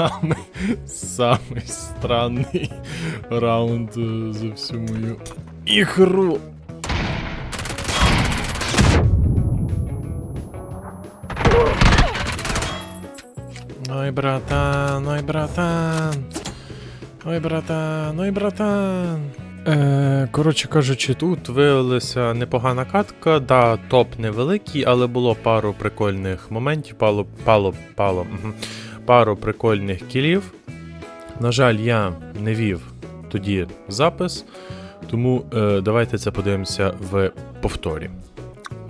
самий, самий странний раунд е, за всю мою ігру. Ой, братан, ой, братан. Ой, братан, ой, братан. Е, коротше кажучи, тут виявилася непогана катка. Да, топ невеликий, але було пару прикольних моментів, пало, пало, пало, угу. Пару прикольних кілів. На жаль, я не вів тоді запис, тому е, давайте це подивимося в повторі.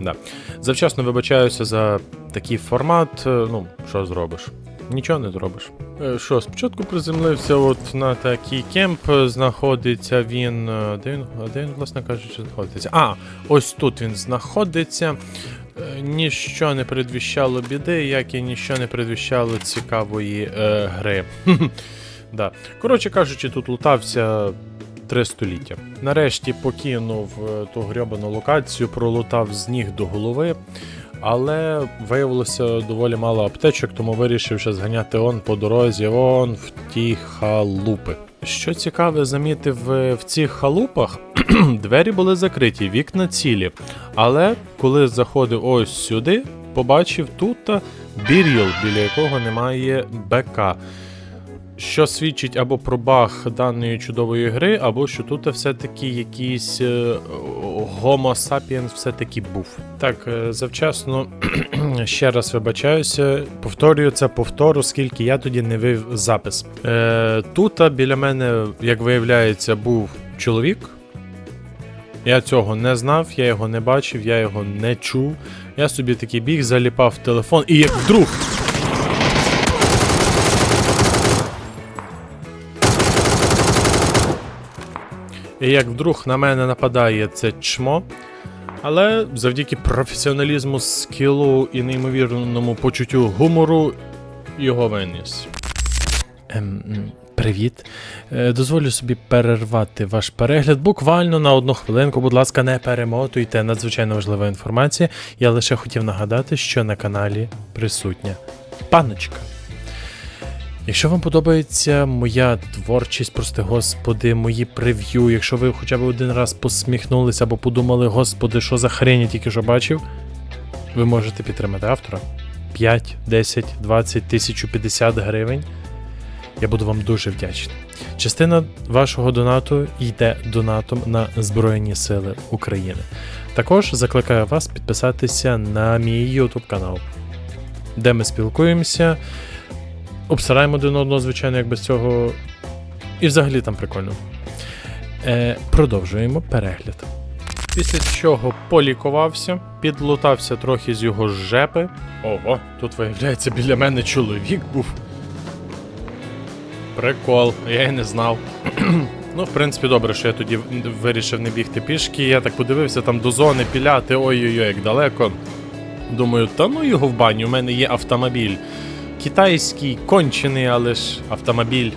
Да. Завчасно вибачаюся за такий формат. е, Ну, що зробиш? Нічого не зробиш. Е, Що, спочатку приземлився от на такий кемп, е, знаходиться він. Де він, де він, власне кажучи, знаходиться? А, ось тут він знаходиться. Е, Ніщо не передвіщало біди, як і ніщо не передвіщало цікавої е, гри. да. Коротше кажучи, тут лутався три століття. Нарешті покинув е, ту грьобану локацію, пролутав з ніг до голови. Але виявилося доволі мало аптечок, тому вирішив ще зганяти он по дорозі, он в ті халупи. Що цікаве, замітив е, в цих халупах, двері були закриті, вікна цілі. Але коли заходив ось сюди, побачив тут біріл, біля якого немає БК. Що свідчить або про баг даної чудової гри, або що тут все-таки якийсь е, Homo sapiens все-таки був. Так, е, завчасно ще раз вибачаюся. Повторюю це повтор, оскільки я тоді не вив запис. Е, тут біля мене, як виявляється, був чоловік. Я цього не знав, я його не бачив, я його не чув. Я собі такий біг, заліпав в телефон, і як вдруг. І як вдруг на мене нападає це чмо, але завдяки професіоналізму, скілу і неймовірному почуттю гумору його виніс. Ем, привіт. Е, дозволю собі перервати ваш перегляд буквально на одну хвилинку. Будь ласка, не перемотуйте. Надзвичайно важлива інформація. Я лише хотів нагадати, що на каналі присутня паночка. Якщо вам подобається моя творчість, прости господи, мої прев'ю, якщо ви хоча б один раз посміхнулися або подумали, господи, що за хрень я тільки що бачив, ви можете підтримати автора 5, 10, 20, 1050 гривень. Я буду вам дуже вдячний. Частина вашого донату йде донатом на Збройні Сили України. Також закликаю вас підписатися на мій YouTube канал, де ми спілкуємося. Обсираємо один одного, звичайно, як без цього. І взагалі там прикольно. Е, продовжуємо перегляд. Після чого полікувався, підлутався трохи з його жепи. Ого, тут виявляється, біля мене чоловік був. Прикол, я й не знав. ну, в принципі, добре, що я тоді вирішив не бігти пішки. Я так подивився там до зони піляти, ой-ой-ой, як далеко. Думаю, та ну його в баню, у мене є автомобіль китайський, кончений, але ж автомобіль.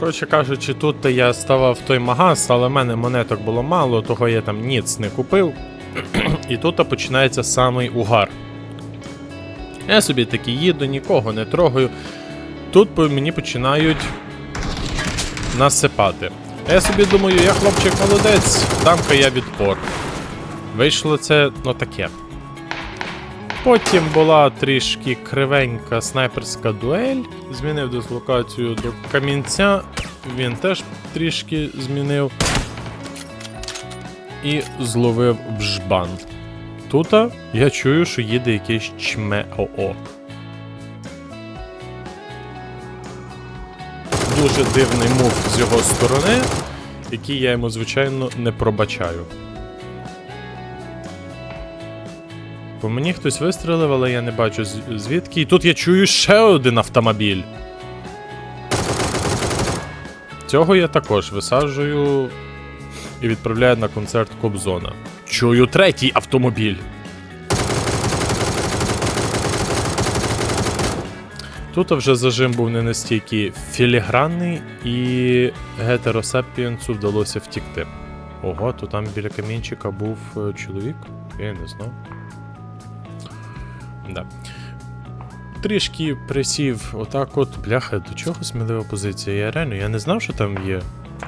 Коротше кажучи, тут я ставав в той магаз, але в мене монеток було мало, того я там ніц не купив. І тут починається самий угар. Я собі таки їду, нікого не трогаю. Тут мені починають насипати. А я собі думаю, я хлопчик молодець, дам-ка я відпор. Вийшло це ну таке. Потім була трішки кривенька снайперська дуель. Змінив дислокацію до камінця. Він теж трішки змінив. І зловив в жбан. Тут я чую, що їде якийсь чме Дуже дивний мув з його сторони, який я йому, звичайно, не пробачаю. По мені хтось вистрелив, але я не бачу звідки. І тут я чую ще один автомобіль. Цього я також висаджую і відправляю на концерт Кобзона. Чую третій автомобіль. Тут вже зажим був не настільки філігранний, і гетеросапієнцу вдалося втікти. Ого, то там біля камінчика був е, чоловік. Я не знав. Да. трішки присів, отак от, бляха, до чого смілива позиція? Я реально, я не знав, що там є.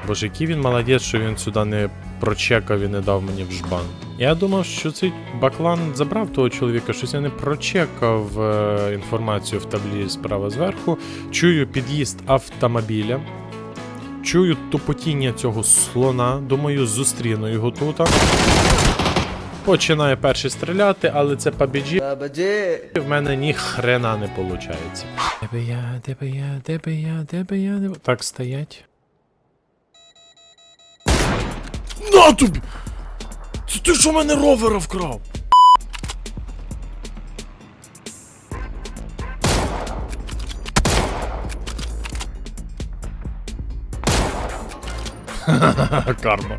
Боже, який він молодець, що він сюди не прочекав і не дав мені в жбан. Я думав, що цей баклан забрав того чоловіка, щось я не прочекав е, інформацію в таблі справа зверху. Чую під'їзд автомобіля. Чую тупотіння цього слона. Думаю, зустріну його тут. Починає перший стріляти, але це побіджі. В мене ні хрена не виходить. Де би я, де би я, де би я, де би я, де би... Так стоять. На тобі! Це ти що мене ровера вкрав? Карма.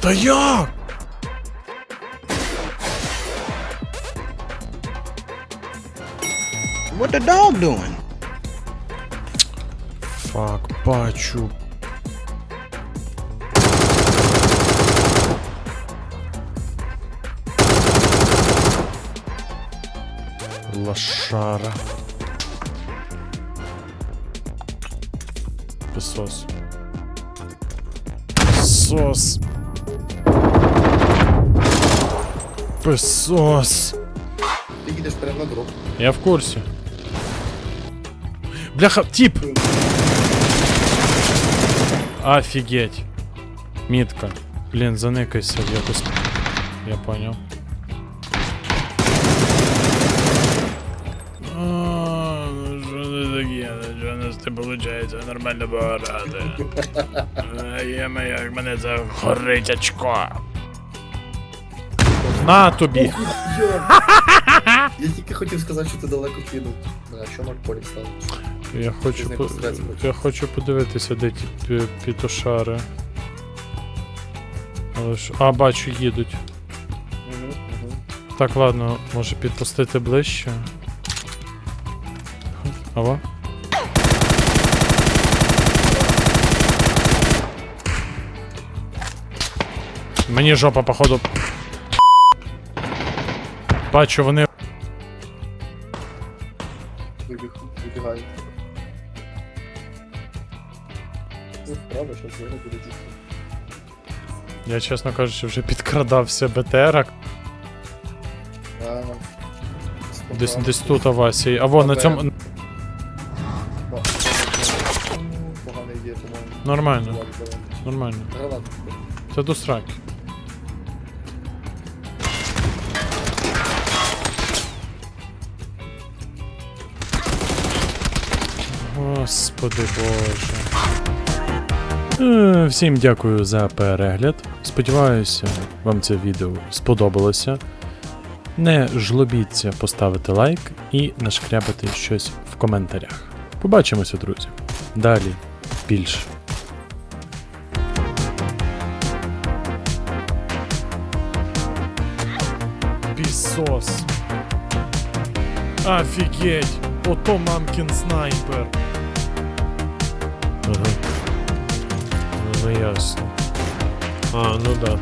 Та як? What the dog doing? Фак, бачу. Лошара. Песос. Песос. Песос. Ти їдеш прямо на дроп. Я в курсі. Бляха, тип! Офігеть. Мітка. Блін, заникайся якось. Я нас це виходить? Нормально пограти. Є моя, мене загорить очко. На тобі! Я тільки хотів сказати, що ти далеко кинув. А що Марк Полі став? Я хочу, по... я хочу подивитися, де ті пі- пітушари. Але ж. А, бачу, їдуть. Угу, угу. Так, ладно, може підпустити ближче. Ава? Мені жопа, походу. Бачу, вони. Ну, правда, що знову буде дійсно. Я, чесно кажучи, вже підкрадався БТР. А, Десь, десь тут Авасій. А вон на БТР. цьому. Погана ідея, по-моєму. Нормально, нормально. Гранат. Це до сраки. Господи Боже. Е, Всім дякую за перегляд. Сподіваюся, вам це відео сподобалося. Не жлобіться поставити лайк і нашкрябати щось в коментарях. Побачимося, друзі. Далі більше. Пісос. Офігеть! Ото мамкін снайпер. Ну ясно. А, ну да.